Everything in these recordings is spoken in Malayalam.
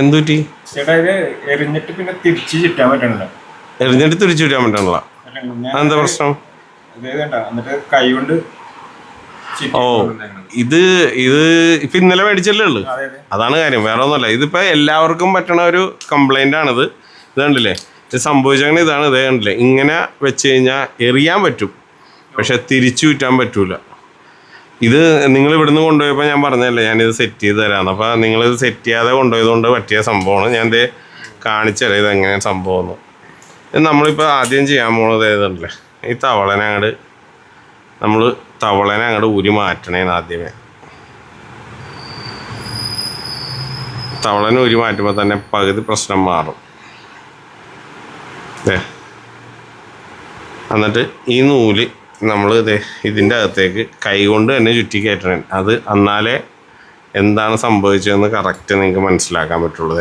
എന്തുറ്റി ചേട്ടാ ഇത് എറിഞ്ഞിട്ട് പിന്നെ തിരിച്ചു ചുറ്റാൻ പറ്റണില്ല. എറിഞ്ഞിട്ട് തിരിച്ചു ചുറ്റാൻ പറ്റണല്ല. എന്താ പ്രശ്നം? ഓ ഇത് ഇത് ഇപ്പൊ ഇന്നലെ മേടിച്ചല്ലേ ഉള്ളു? അതെ അതെ. അതാണ് കാര്യം വേറെ ഒന്നുമല്ല. ഇതിപ്പോ എല്ലാവർക്കും പറ്റണ ഒരു കംപ്ലൈന്റ് ആണിത്. ഇത് കണ്ടില്ലേ? ഇത് സംഭവിച്ചങ്ങനെ ഇതാണ് ഇത് കണ്ടില്ലേ? ഇങ്ങനെ വെച്ച് കഴിഞ്ഞാൽ എറിയാൻ പറ്റും. പക്ഷെ തിരിച്ചു ചുറ്റാൻ പറ്റൂല. ഇത് നിങ്ങൾ ഇവിടുന്ന് കൊണ്ടുപോയപ്പോൾ ഞാൻ പറഞ്ഞല്ലേ ഞാനിത് സെറ്റ് ചെയ്ത് തരാമെന്ന് അപ്പോൾ നിങ്ങൾ ഇത് സെറ്റ് ചെയ്യാതെ കൊണ്ടുപോയതുകൊണ്ട് പറ്റിയ സംഭവമാണ്. ഞാൻ ഇത് കാണിച്ചല്ലേ ഇത് എങ്ങനെ സംഭവം എന്ന് നമ്മളിപ്പോൾ ആദ്യം ചെയ്യാൻ പോണത് ഏതല്ലേ ഈ തവളനെ അങ്ങോട്ട് നമ്മൾ തവളനെ അങ്ങോട്ട് ഊരി മാറ്റണേന്ന് ആദ്യമേ. തവളനെ ഊരി മാറ്റുമ്പോൾ തന്നെ പകുതി പ്രശ്നം മാറും. എന്നിട്ട് ഈ നൂൽ നമ്മൾ ഇതേ ഇതിന്റെ അകത്തേക്ക് കൈകൊണ്ട് തന്നെ ചുറ്റി കയറ്റണം. അത് എന്നാലേ എന്താണ് സംഭവിച്ചതെന്ന് കറക്റ്റ് നിങ്ങൾക്ക് മനസ്സിലാക്കാൻ പറ്റുള്ളൂ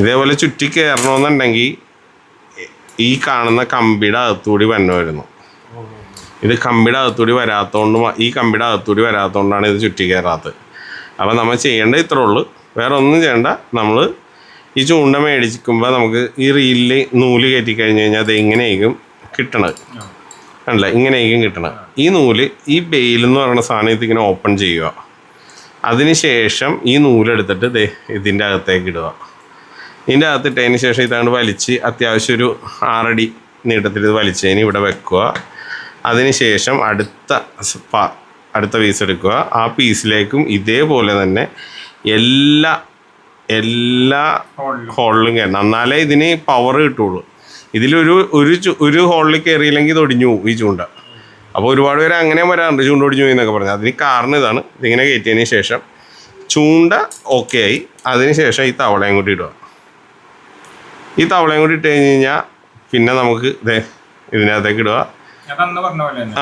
ഇതേപോലെ ചുറ്റി കയറണമെന്നുണ്ടെങ്കിൽ ഈ കാണുന്ന കമ്പിയുടെ അകത്തുകൂടി വരുന്നു. ഇത് കമ്പിയുടെ അകത്തുകൂടി വരാത്തതുകൊണ്ട് ഈ കമ്പിയുടെ അകത്തുകൂടി വരാത്തതുകൊണ്ടാണ് ഇത് ചുറ്റി കയറാത്തത്. അപ്പോൾ നമ്മൾ ചെയ്യേണ്ടത് ഇത്രേ ഉള്ളൂ. വേറെ ഒന്നും ചെയ്യേണ്ട. നമ്മൾ ഈ ചൂണ്ട മേടിക്കുമ്പോൾ നമുക്ക് ഈ റീലിൽ നൂൽ കയറ്റി കഴിഞ്ഞ് കഴിഞ്ഞാൽ അത് എങ്ങനെയായിരിക്കും? കിട്ടണത്. അല്ല ഇങ്ങനെയായിരിക്കും കിട്ടണത്. ഈ നൂൽ ഈ ബെയിൽ എന്ന് പറയുന്ന സാധനം ഇതിങ്ങനെ ഓപ്പൺ ചെയ്യുക. അതിനുശേഷം ഈ നൂലെടുത്തിട്ട് ദേ ഇതിന്റെ അകത്തേക്ക് ഇടുക. ഇതിന്റെ അകത്തിട്ടതിന് ശേഷം ഇതാണ്ട് വലിച്ച് അത്യാവശ്യം ഒരു ആറടി നീട്ടത്തിൽ ഇത് വലിച്ചതിന് ഇവിടെ വെക്കുക. അതിനുശേഷം അടുത്ത അടുത്ത പീസ് എടുക്കുക. ആ പീസിലേക്കും ഇതേപോലെ തന്നെ എല്ലാ എല്ലാ ഹോളിലും. ഹോളിലും കയറണം. എന്നാലേ ഇതിന് പവർ കിട്ടുള്ളൂ. ഇതിലൊരു ഒരു ഒരു ഹോളിൽ കയറിയില്ലെങ്കിൽ ഇത് ഒടിഞ്ഞു പോകും ഈ ചൂണ്ട. അപ്പോൾ ഒരുപാട് പേര് അങ്ങനെ വരാറുണ്ട് ചൂണ്ട ഒടിഞ്ഞു പോയി എന്നൊക്കെ പറഞ്ഞു. അതിന് കാരണം ഇതാണ്. ഇതിങ്ങനെ കയറ്റിയതിന് ശേഷം ചൂണ്ട ഓക്കെ ആയി. അതിന് ശേഷം ഈ തവളയും കൂടി ഇടുക. ഈ തവളയും കൂടി ഇട്ട് കഴിഞ്ഞ് കഴിഞ്ഞാൽ പിന്നെ നമുക്ക് ഇതേ ഇതിനകത്തേക്ക് ഇടുക.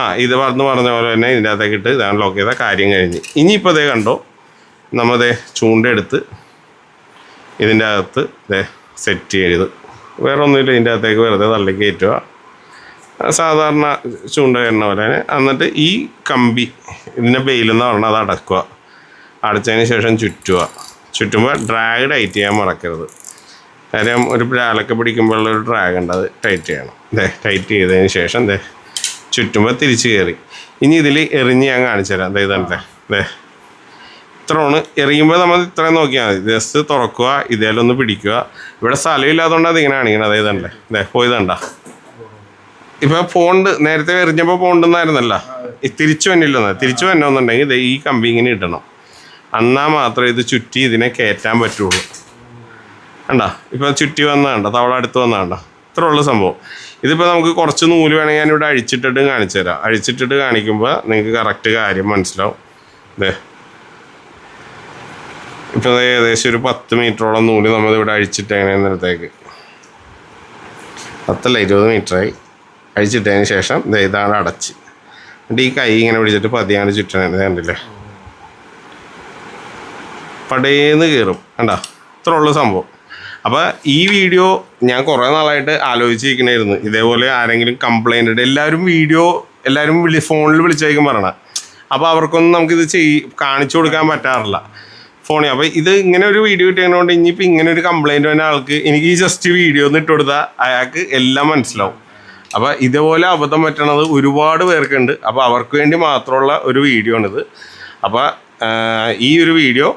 ആ ഇത് പറഞ്ഞു പറഞ്ഞ പോലെ തന്നെ ഇതിന്റെ അകത്തേക്ക് ഇട്ട് ഇതാണ് ലോക്ക് ചെയ്ത കാര്യം കഴിഞ്ഞ്. ഇനിയിപ്പോൾ ഇതേ കണ്ടോ നമ്മതേ ചൂണ്ടെടുത്ത് ഇതിന്റെ അകത്ത് ഇതേ സെറ്റ് ചെയ്ത് വേറെ ഒന്നുമില്ല ഇതിന്റെ അകത്തേക്ക് വെറുതെ തള്ളി കയറ്റുക. സാധാരണ ചൂണ്ട കയറുന്ന പോലെ. എന്നിട്ട് ഈ കമ്പി ഇതിന്റെ ബെയിലെന്ന് പറഞ്ഞാൽ അത് അടക്കുക. അടച്ചതിന് ശേഷം ചുറ്റുക. ചുറ്റുമ്പോൾ ഡ്രാഗ് ടൈറ്റ് ചെയ്യാൻ മറക്കരുത്. കാര്യം ഒരു പ്രാലൊക്കെ പിടിക്കുമ്പോഴുള്ള ഒരു ഡ്രാഗ് ഉണ്ട് അത് ടൈറ്റ് ചെയ്യണം. ദേ ടൈറ്റ് ചെയ്തതിന് ശേഷം ദേ ചുറ്റുമ്പോൾ തിരിച്ച് കയറി. ഇനി ഇതിൽ എറിഞ്ഞ് ഞാൻ കാണിച്ചു തരാം ദേ ഇതല്ലേ ദേ. ഇത്രയാണ് എറിയുമ്പോൾ നമ്മൾ ഇത്രയും നോക്കിയാൽ മതി. ജസ്റ്റ് തുറക്കുക ഇതേലൊന്ന് പിടിക്കുക. ഇവിടെ സ്ഥലമില്ലാത്തതുകൊണ്ട് അത് ഇങ്ങനെ കാണിക്കണം അതേ ഇതല്ലേ ദേ പോയതണ്ട ഇപ്പൊ പോണ്ട് നേരത്തെ എറിഞ്ഞപ്പോൾ പോണ്ടെന്നായിരുന്നല്ല. തിരിച്ചു വന്നില്ലെന്ന്. തിരിച്ചു വന്നോന്നുണ്ടെങ്കിൽ ഈ കമ്പി ഇങ്ങനെ ഇടണം. എന്നാൽ മാത്രമേ ഇത് ചുറ്റി ഇതിനെ കയറ്റാൻ പറ്റുള്ളൂ. കണ്ട? ഇപ്പൊ ചുറ്റി വന്നതാണ്ട തവള അടുത്ത് വന്നതാണ്ട ഇത്ര ഉള്ള സംഭവം. ഇതിപ്പോൾ നമുക്ക് കുറച്ച് നൂൽ വേണമെങ്കിൽ ഇവിടെ അഴിച്ചിട്ടിട്ട് കാണിച്ചു തരാം അഴിച്ചിട്ടിട്ട് കാണിക്കുമ്പോൾ നിങ്ങൾക്ക് കറക്റ്റ് കാര്യം മനസ്സിലാവും. ദേ ഇപ്പൊ ദേ ഏകദേശം ഒരു പത്ത് മീറ്ററോളം നൂൽ നമ്മൾ ഇവിടെ അഴിച്ചിട്ടേനെ നേരത്തേക്ക് പത്തല്ല ഇരുപത് മീറ്ററായി. അഴിച്ചിട്ടതിന് ശേഷം ഇതാണ് അടച്ച്. എന്നിട്ട് ഈ കൈ ഇങ്ങനെ പിടിച്ചിട്ട് പതിയാണ് ചുറ്റണേ കണ്ടില്ലേ? പടേന്ന് കയറും കണ്ടാ? ഇത്ര ഉള്ള സംഭവം. അപ്പോൾ ഈ വീഡിയോ ഞാൻ കുറേ നാളായിട്ട് ആലോചിച്ചിരിക്കണായിരുന്നു. ഇതേപോലെ ആരെങ്കിലും കംപ്ലൈന്റ് എല്ലാവരും വീഡിയോ എല്ലാവരും വിളി ഫോണിൽ വിളിച്ചേക്കും പറയണം അപ്പോൾ അവർക്കൊന്നും നമുക്കിത് ചെയ് കാണിച്ചു കൊടുക്കാൻ പറ്റാറില്ല. ഫോണിൽ. അപ്പോൾ ഇത് ഇങ്ങനെ ഒരു വീഡിയോ കിട്ടിയതുകൊണ്ട് ഇനിയിപ്പോൾ ഇങ്ങനെ ഒരു കംപ്ലൈന്റ് വന്ന ആൾക്ക് എനിക്ക് ഈ ജസ്റ്റ് വീഡിയോ ഒന്ന് ഇട്ട് കൊടുത്താൽ അയാൾക്ക് എല്ലാം മനസ്സിലാവും. അപ്പോൾ ഇതുപോലെ അബദ്ധം പറ്റണത് ഒരുപാട് പേർക്കുണ്ട്. അപ്പോൾ അവർക്ക് വേണ്ടി മാത്രമുള്ള ഒരു വീഡിയോ ആണിത്. അപ്പോൾ ഈ ഒരു വീഡിയോ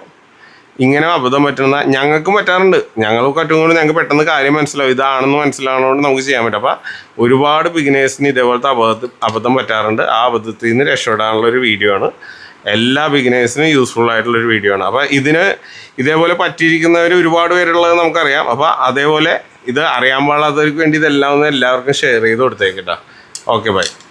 ഇങ്ങനെ അബദ്ധം പറ്റുന്ന ഞങ്ങൾക്കും പറ്റാറുണ്ട്. ഞങ്ങൾ കൊണ്ട് ഞങ്ങൾക്ക് പെട്ടെന്ന് കാര്യം മനസ്സിലാവും. ഇതാണെന്ന് മനസ്സിലാവുന്നതുകൊണ്ട് നമുക്ക് ചെയ്യാൻ പറ്റും. അപ്പോൾ ഒരുപാട് ബിഗിനേഴ്സിന് ഇതേപോലത്തെ അബദ്ധം അബദ്ധം പറ്റാറുണ്ട്. ആ അബദ്ധത്തിൽ നിന്ന് രക്ഷപ്പെടാനുള്ള ഒരു വീഡിയോ ആണ്. എല്ലാ ബിഗിനേഴ്സിനും യൂസ്ഫുൾ ആയിട്ടുള്ള ഒരു വീഡിയോ ആണ്. അപ്പോൾ ഇതിന് ഇതേപോലെ പറ്റിയിരിക്കുന്നവർ ഒരുപാട് പേരുള്ളത് നമുക്കറിയാം. അപ്പോൾ അതേപോലെ ഇത് അറിയാൻ പാടാത്തവർക്ക് വേണ്ടി ഇതെല്ലാം ഒന്ന് എല്ലാവർക്കും ഷെയർ ചെയ്ത് കൊടുത്തേക്കിട്ടാ ഓക്കെ ബൈ